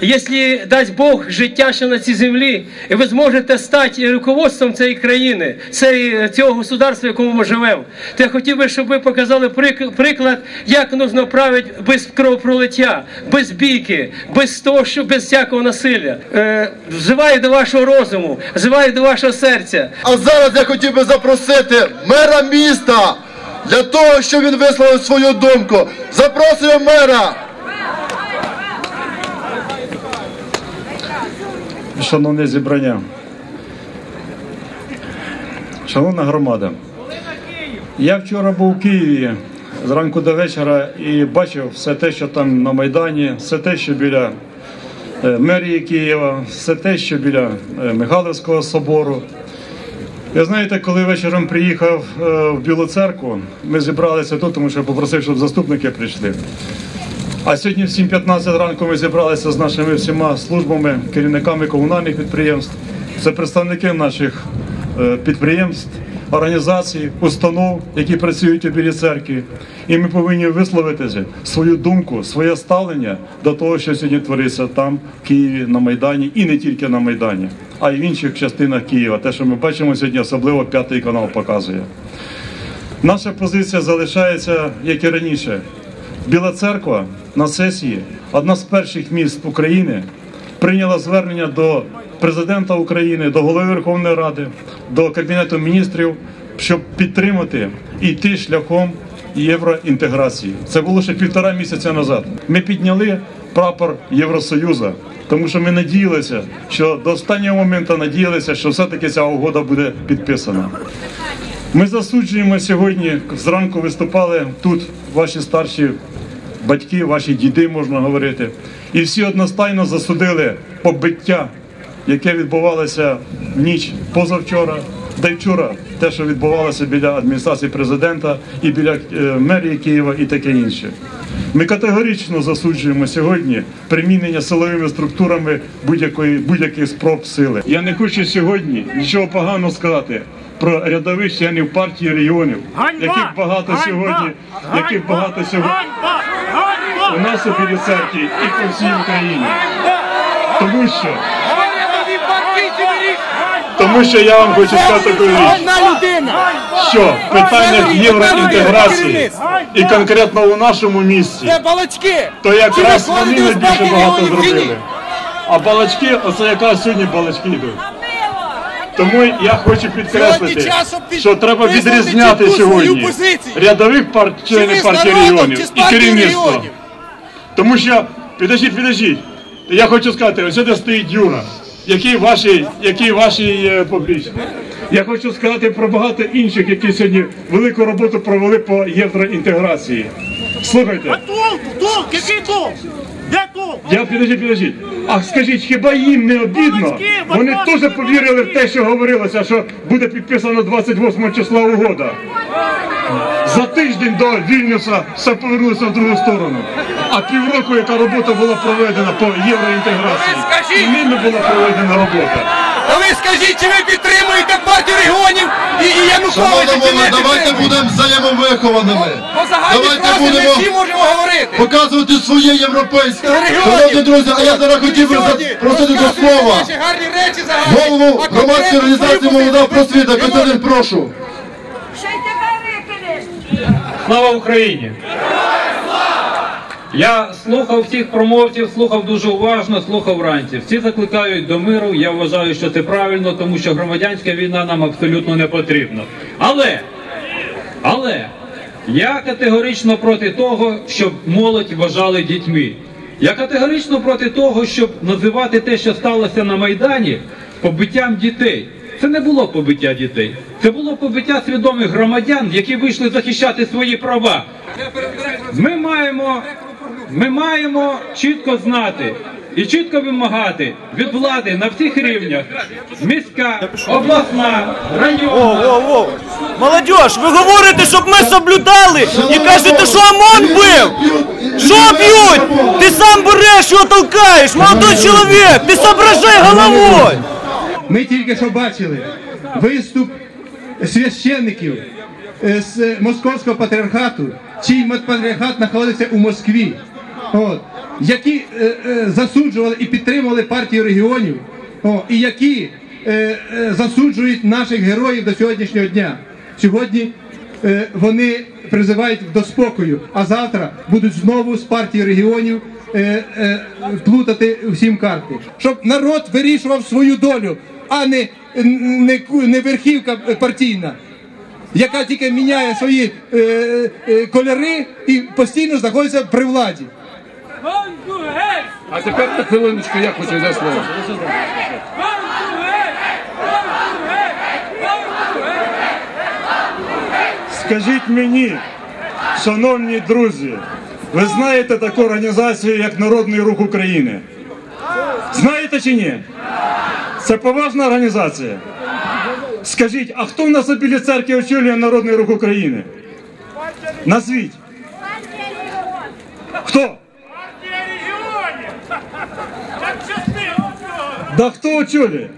Якщо дасть Бог життя ще на цій землі, і ви зможете стати руководством цієї країни, цього государства, в якому ми живемо, то я хотів би, щоб ви показали прик- приклад, як потрібно правити без кровопролиття, без бійки, без того, що без всякого насилля. Е, взиваю до вашого розуму, взиваю до вашого серця. А зараз я хотів би запросити мера міста для того, щоб він висловив свою думку. Запрошуємо мера. Шановне зібрання, шановна громада, я вчора був у Києві зранку до вечора і бачив все те, що там на Майдані, все те, що біля е, мерії Києва, все те, що біля е, Михайловського собору. Ви знаєте, коли вечором приїхав е, в Білу церкву, ми зібралися тут, тому що попросив, щоб заступники прийшли. А сьогодні в 7.15 ранку ми зібралися з нашими всіма службами, керівниками комунальних підприємств. Це представники наших е, підприємств, організацій, установ, які працюють у Білій церкві. І ми повинні висловити свою думку, своє ставлення до того, що сьогодні твориться там, в Києві, на Майдані, і не тільки на Майдані, а й в інших частинах Києва. Те, що ми бачимо сьогодні, особливо п'ятий канал показує. Наша позиція залишається, як і раніше. Біла церква на сесії, одна з перших міст України, прийняла звернення до президента України, до голови Верховної Ради, до Кабінету міністрів, щоб підтримати і йти шляхом євроінтеграції. Це було ще півтора місяця назад. Ми підняли прапор Євросоюзу, тому що ми надіялися, що до останнього моменту надіялися, що все-таки ця угода буде підписана. Ми засуджуємо сьогодні. Зранку виступали тут ваші старші батьки, ваші діди, можна говорити, і всі одностайно засудили побиття, яке відбувалося в ніч позавчора, й вчора, те, що відбувалося біля адміністрації президента і біля е, мерії Києва, і таке інше. Ми категорично засуджуємо сьогодні примінення силовими структурами будь-якої будь-яких спроб сили. Я не хочу сьогодні нічого поганого сказати про рядових членів партії регіонів, яких багато сьогодні, яких багато сьогодні у нас у церкві і по всій Україні. Тому що, тому що я вам хочу сказати таку річ, що в питаннях євроінтеграції і конкретно у нашому місті, то якраз вони найбільше багато зробили. А балачки, оце якраз сьогодні балачки йдуть. Тому я хочу підкреслити, що треба відрізняти сьогодні рядових пар... Чи членів партії регіонів і керівництва. Тому що, підождіть, підождіть. Я хочу сказати, ось де стоїть Юра, який ваші, який ваші е, поплічник. Я хочу сказати про багато інших, які сьогодні велику роботу провели по євроінтеграції. Слухайте, Толк, толк, який толк? Де я підождіть, підождіть. А скажіть, хіба їм не обідно? Вони теж повірили в те, що говорилося, що буде підписано 28 числа угода. За тиждень до Вільнюса все повернулося в другу сторону. А півроку, яка робота була проведена по євроінтеграції, ними була проведена робота. Скажіть, чи ви підтримуєте партію регіонів і, і Януковича, Шановна чи не давайте будемо взаємовихованими. По загальній Давайте фразі ми будемо всі можемо говорити. показувати своє європейське. Регіонів. Шановні друзі, а я зараз хотів би Сьогодні запросити до слова наші гарні речі загальні, голову громадської організації Молода позицію просвіта. Катерин, прошу. Ще й тебе викинеш. Слава Україні! Я слухав всіх промовців, слухав дуже уважно, слухав вранці. Всі закликають до миру. Я вважаю, що це правильно, тому що громадянська війна нам абсолютно не потрібна. Але, але я категорично проти того, щоб молодь вважали дітьми. Я категорично проти того, щоб називати те, що сталося на Майдані, побиттям дітей. Це не було побиття дітей. Це було побиття свідомих громадян, які вийшли захищати свої права. Ми маємо, ми маємо чітко знати і чітко вимагати від влади на всіх рівнях міська, обласна, районна. Молодежь, ви говорите, щоб ми соблюдали і кажете, що ОМОН бив. Що б'ють? Ти сам береш його толкаєш, молодой чоловік, ти соображай головою. Ми тільки що бачили виступ священників е, з московського патріархату, чий патріархат знаходиться у Москві. От, які е, е, засуджували і підтримували партію регіонів, о, і які е, е, засуджують наших героїв до сьогоднішнього дня. Сьогодні е, вони призивають до спокою, а завтра будуть знову з партії регіонів е, е, плутати всім карти, щоб народ вирішував свою долю, а не, не, не верхівка партійна яка тільки міняє свої е, е, кольори і постійно знаходиться при владі. А тепер на хвилиночку я хочу взяти слово. Скажіть мені, шановні друзі, ви знаєте таку організацію, як Народний Рух України? Знаєте чи ні? Це поважна організація. Скажіть, а хто в нас у білій церкві очолює Народний Рух України? Назвіть. Хто? Да хто очолює?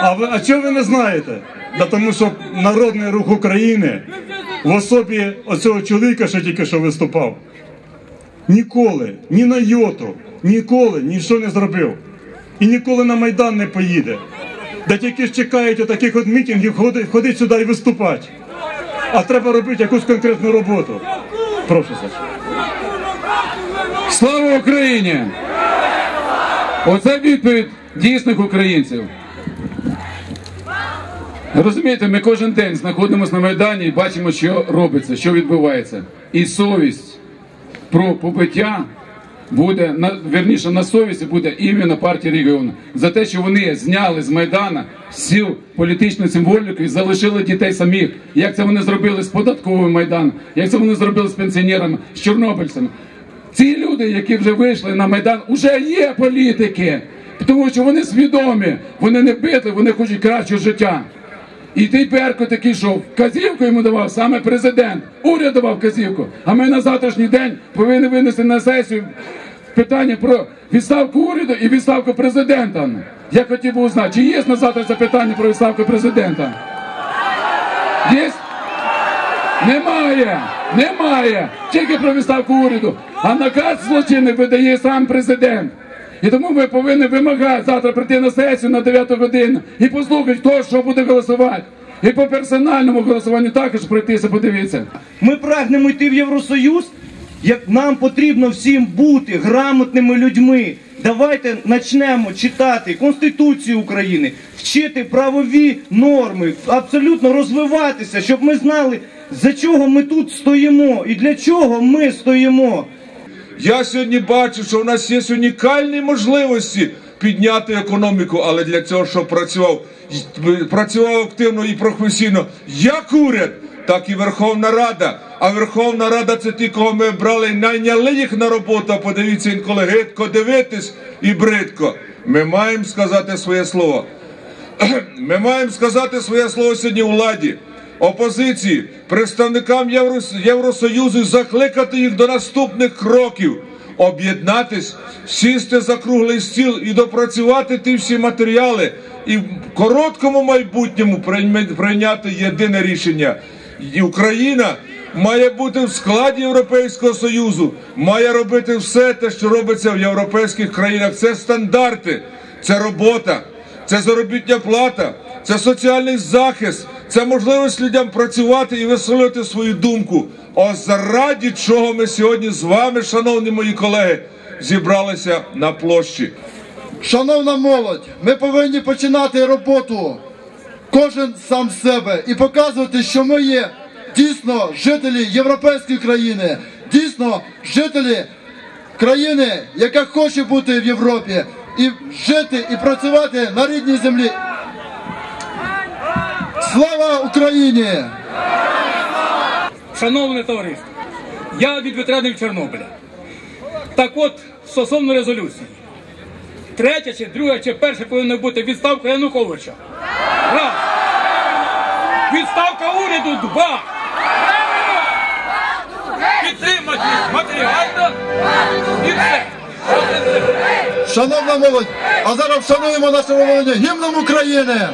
А ви а чого ви не знаєте? Да тому що Народний рух України в особі оцього чоловіка, що тільки що виступав, ніколи, ні на йоту, ніколи нічого не зробив. І ніколи на Майдан не поїде. Де тільки ж чекають отаких от мітингів ходить, ходить сюди і виступати. А треба робити якусь конкретну роботу. Прошу Саша. Слава Україні! Оце відповідь дійсних українців. Розумієте, ми кожен день знаходимося на Майдані і бачимо, що робиться, що відбувається. І совість про побиття буде верніше на совісті буде іменно партії регіону за те, що вони зняли з майдана всю політичну символіку і залишили дітей самих. Як це вони зробили з податковим майданом, як це вони зробили з пенсіонерами, з чорнобильцями. Ці люди, які вже вийшли на майдан, вже є політики, тому що вони свідомі, вони не битли, вони хочуть кращого життя. І той Берко такий, що вказівку йому давав саме президент, уряд давав вказівку. А ми на завтрашній день повинні винести на сесію питання про відставку уряду і відставку президента. Я хотів би узнати, чи є на завтра запитання про відставку президента? Є? Немає, немає. Тільки про відставку уряду. А наказ злочинний видає сам президент. І тому ми повинні вимагати завтра прийти на сесію на 9 годину і послухати, хто що буде голосувати. І по персональному голосуванню також пройтися, подивитися. Ми прагнемо йти в Євросоюз, як нам потрібно всім бути грамотними людьми. Давайте почнемо читати Конституцію України, вчити правові норми, абсолютно розвиватися, щоб ми знали, за чого ми тут стоїмо і для чого ми стоїмо. Я сьогодні бачу, що в нас є унікальні можливості підняти економіку, але для цього, щоб працював, працював активно і професійно як уряд, так і Верховна Рада. А Верховна Рада це ті, кого ми брали найняли їх на роботу. Подивіться інколи гидко дивитись і бридко. Ми маємо сказати своє слово. Ми маємо сказати своє слово сьогодні владі, опозиції, представникам Євросоюзу, закликати їх до наступних кроків, об'єднатись, сісти за круглий стіл і допрацювати ті всі матеріали, і в короткому майбутньому прийняти єдине рішення. Україна має бути в складі Європейського Союзу, має робити все те, що робиться в європейських країнах. Це стандарти, це робота, це заробітня плата, це соціальний захист, це можливість людям працювати і висловлювати свою думку. Ось заради чого ми сьогодні з вами, шановні мої колеги, зібралися на площі. Шановна молодь, ми повинні починати роботу. Кожен сам себе і показувати, що ми є дійсно жителі європейської країни, дійсно жителі країни, яка хоче бути в Європі, і жити і працювати на рідній землі. Слава Україні! Шановне товариство, я від ветеранів Чорнобиля. Так от, стосовно резолюції. Третя чи друга, чи перша повинна бути відставка Януковича. Раз. Відставка уряду два. Підтримати матеріально і все. Шановна молодь, а зараз вшануємо нашого володіння гімном України!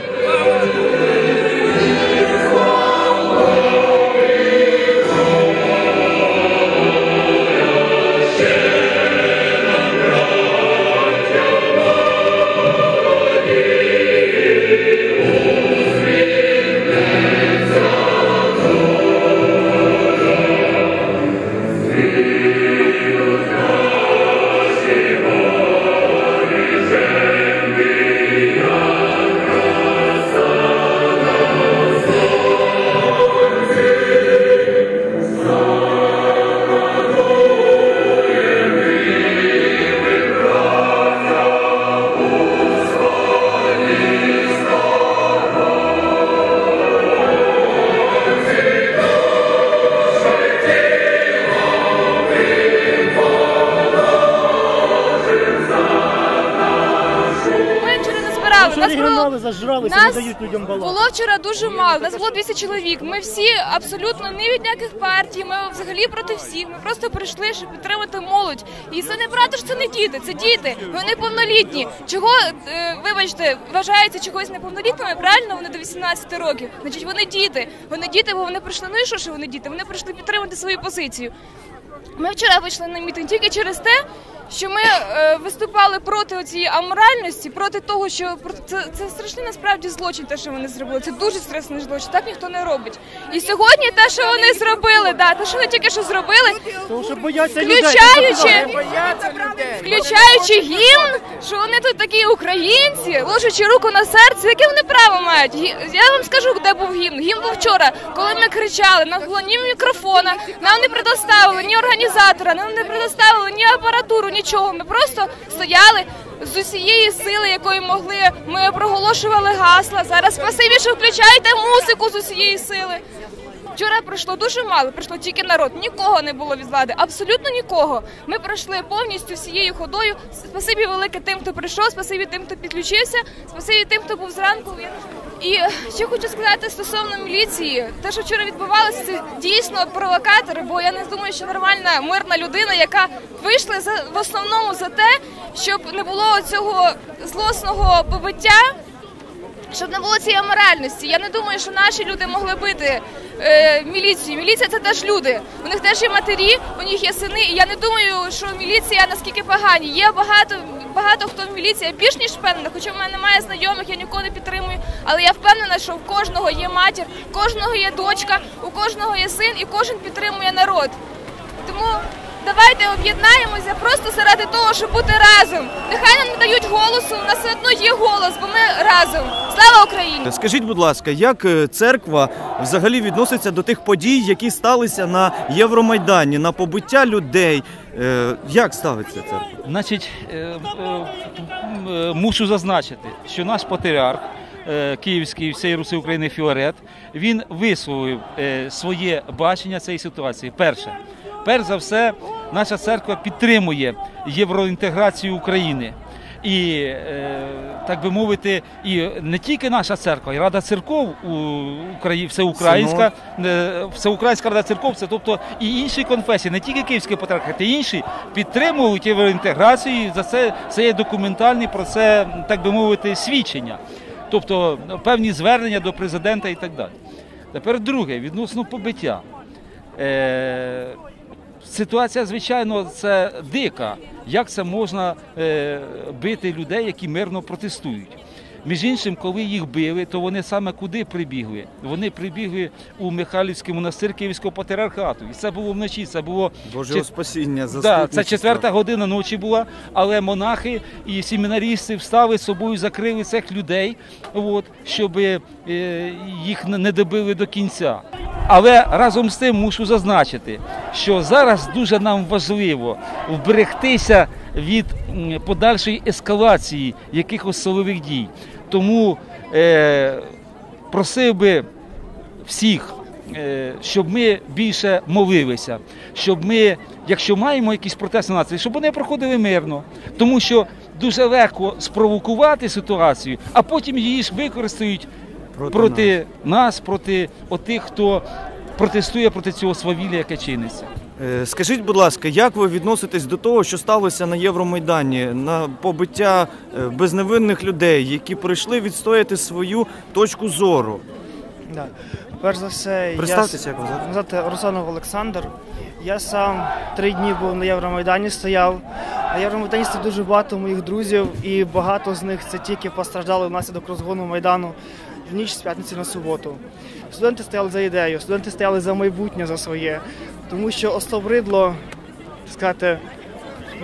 Регіонали зажралися, не дають людям балакати. було вчора дуже мало. Нас було 200 чоловік. Ми всі абсолютно не від ніяких партій. Ми взагалі проти всіх. Ми просто прийшли, щоб підтримати молодь. І це не правда, що це не діти, це діти. Вони повнолітні. Чого е, вибачте, вважаються чогось неповнолітніми? Правильно, вони до 18 років. Значить, вони діти. Вони діти, бо вони прийшли. Ну і що, що вони діти? Вони прийшли підтримати свою позицію. Ми вчора вийшли на мітинг тільки через те, що ми е, виступали проти цієї аморальності, проти того, що це, це страшний насправді злочин, те, що вони зробили. Це дуже страшний злочин. Так ніхто не робить. І сьогодні те, що вони зробили, да, те, що вони тільки що зробили, Тому що бояться включаючи, включаючи гімн, що вони тут такі українці, ложачи руку на серце, яке вони право мають? Я вам скажу, де був гімн. Гімн був вчора, коли ми кричали, нам було ні мікрофона, нам не предоставили ні організатора, нам не предоставили ні апаратуру, нічого. Ми просто стояли. З усієї сили, якої могли, ми проголошували гасла. Зараз спасибі, що включаєте музику з усієї сили. Вчора пройшло дуже мало, прийшло тільки народ. Нікого не було від влади, абсолютно нікого. Ми пройшли повністю всією ходою. Спасибі велике тим, хто прийшов, спасибі тим, хто підключився, спасибі тим, хто був зранку. І ще хочу сказати стосовно міліції, те, що вчора відбувалося, це дійсно провокатори, бо я не думаю, що нормальна мирна людина, яка вийшла за в основному за те, щоб не було цього злосного побиття. Щоб не було цієї аморальності. Я не думаю, що наші люди могли бити е, міліцію. Міліція це теж люди. У них теж є матері, у них є сини. І я не думаю, що міліція наскільки погані. Є багато багато хто в міліції я більш ніж впевнена, хоча в мене немає знайомих, я нікого не підтримую. Але я впевнена, що в кожного є матір, у кожного є дочка, у кожного є син, і кожен підтримує народ. Тому давайте об'єднаємося просто заради того, щоб бути разом. Нехай нам не дають голосу, у нас все одно є голос, бо ми разом. Слава Україні! Скажіть, будь ласка, як е, церква взагалі відноситься до тих подій, які сталися на Євромайдані, на побиття людей? Е, Як ставиться церква? Значить, е, мушу зазначити, що наш патріарх Київський всієї Руси України Філарет, він висловив своє бачення цієї ситуації. Перше, перш за все, наша церква підтримує євроінтеграцію України. І е, так би мовити, і не тільки наша церква, і Рада церков у Україні, всеукраїнська, всеукраїнська рада церков, це тобто і інші конфесії, не тільки Київський патріархат, і інші підтримують євроінтеграцію. і За це це є документальні про це, так би мовити, свідчення, тобто певні звернення до президента і так далі. Тепер друге, відносно побиття. Е, Ситуація, звичайно, це дика. Як це можна е, бити людей, які мирно протестують? Між іншим, коли їх били, то вони саме куди прибігли? Вони прибігли у Михайлівський монастир Київського патріархату. І це було вночі. Це було Божого чет- спасіння, Да, це четверта година ночі була, але монахи і семінарісти встали з собою, закрили цих людей, от, щоб е, їх не добили до кінця. Але разом з тим мушу зазначити, що зараз дуже нам важливо вберегтися від подальшої ескалації якихось силових дій. Тому е, просив би всіх, е, щоб ми більше молилися, щоб ми, якщо маємо якісь протести нації, щоб вони проходили мирно, тому що дуже легко спровокувати ситуацію, а потім її ж використають Проти проти, нас. проти отих, хто протестує проти цього свавілля, яке чиниться. Е, Скажіть, будь ласка, як ви відноситесь до того, що сталося на Євромайдані, на побиття е, безневинних людей, які прийшли відстояти свою точку зору? Да. Перш за все, Представтеся, я як вас звати? Русланов Олександр. Я сам три дні був на Євромайдані, стояв. На Євромайдані стоїть дуже багато моїх друзів, і багато з них це тільки постраждали внаслідок розгону Майдану в ніч з п'ятниці на суботу. Студенти стояли за ідею, студенти стояли за майбутнє за своє, тому що остовридло, так сказати,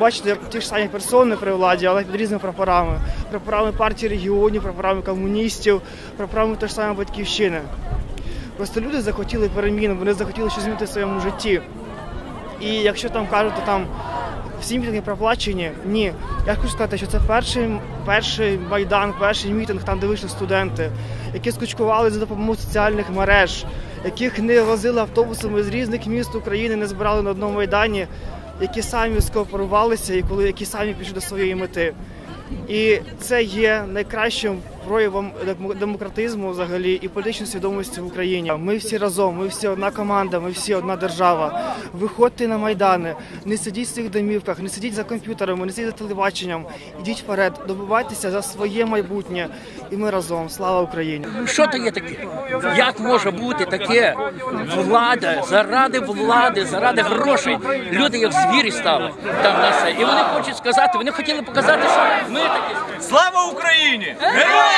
бачите, ті ж самі персони при владі, але під різними прапорами. Прапорами партії регіонів, прапорами комуністів, прапорами теж саме батьківщини. Просто люди захотіли перемін, вони захотіли щось змінити в своєму житті. І якщо там кажуть, то там всі мітинги проплачені, ні. Я хочу сказати, що це перший, перший майдан, перший мітинг, там, де вийшли студенти, які скучкували за допомогою соціальних мереж, яких не возили автобусами з різних міст України, не збирали на одному майдані, які самі скооперувалися і коли які самі пішли до своєї мети. І це є найкращим проявом дем- демократизму взагалі і політичної свідомості в Україні. Ми всі разом, ми всі одна команда, ми всі одна держава. Виходьте на майдани, не сидіть в своїх домівках, не сидіть за комп'ютерами, не сидіть за телебаченням. Ідіть вперед, добивайтеся за своє майбутнє. І ми разом. Слава Україні! Що то є таке? Як може бути таке влада заради влади, заради грошей? Люди як звірі стали там на все. І вони хочуть сказати, вони хотіли показати, що ми такі. Слава Україні! Героям